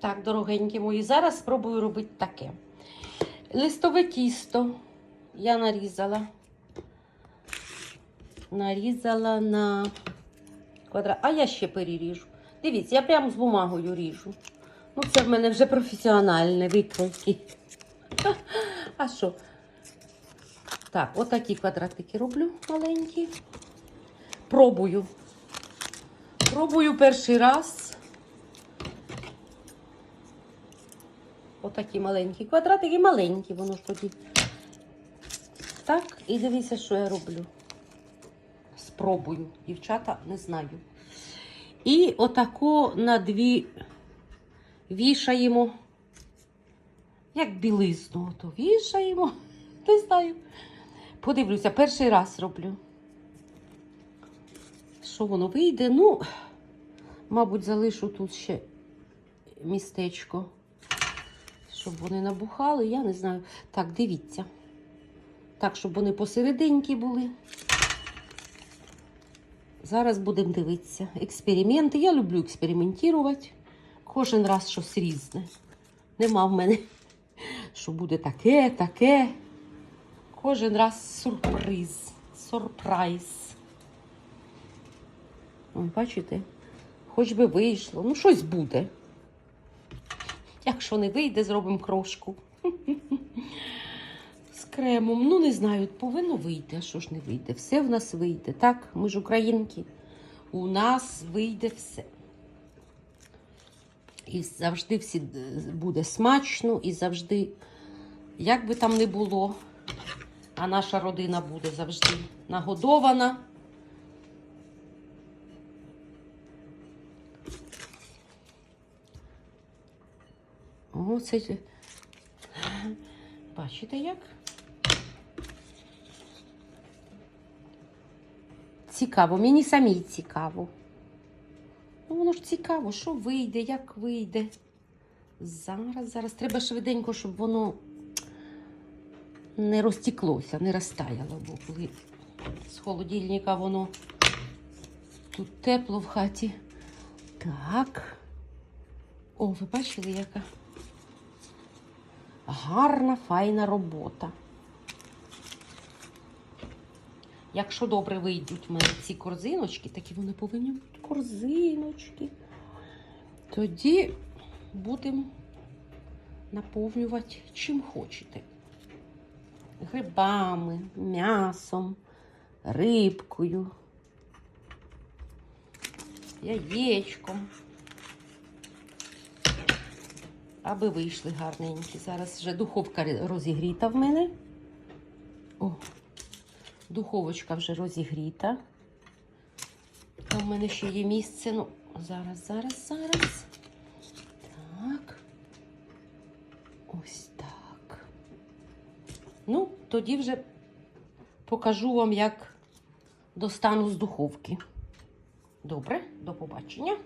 Так, дорогенькі мої, зараз спробую робити таке. Листове тісто я нарізала. Нарізала на квадрат. А я ще переріжу. Дивіться, я прямо з бумагою ріжу. Ну, це в мене вже професіональне викройки. А що? Так, отакі квадратики роблю маленькі. Пробую. Пробую перший раз. Отакі маленькі квадратики, маленькі, воно тоді. Так, і дивіться, що я роблю. Спробую, дівчата, не знаю. І отако на дві вішаємо. Як білизну, ото вішаємо. Не знаю. Подивлюся, перший раз роблю. Що воно вийде? Ну, мабуть, залишу тут ще містечко, щоб вони набухали, я не знаю. Так, дивіться. Так, щоб вони посерединки були. Зараз будемо дивитися. Експерименти. Я люблю експериментувати. Кожен раз щось різне. Нема в мене, що буде таке, таке. Кожен раз сюрприз. Сюрприз. Бачите? Хоч би вийшло. Ну, щось буде. Якщо не вийде, зробимо крошку. З кремом. Ну, не знаю, повинно вийти. А що ж не вийде? Все в нас вийде. Так, ми ж українки. У нас вийде все. І завжди всі е, буде смачно, і завжди, як би там не було, а наша родина буде завжди нагодована. О, це... Бачите як? Цікаво, мені самій цікаво. Ну, воно ж цікаво, що вийде, як вийде. Зараз, зараз треба швиденько, щоб воно не розтіклося, не розтаяло, бо коли з холодильника воно тут тепло в хаті. Так. О, ви бачили, яка гарна, файна робота. Якщо добре вийдуть в мене ці корзиночки, такі вони повинні бути корзиночки, тоді будемо наповнювати чим хочете. Грибами, м'ясом, рибкою, яєчком. Аби вийшли гарненькі. Зараз вже духовка розігріта в мене. О, духовочка вже розігріта. Там в мене ще є місце. Ну, зараз, зараз, зараз. Так. Ось так. Ну, тоді вже покажу вам, як достану з духовки. Добре, до побачення.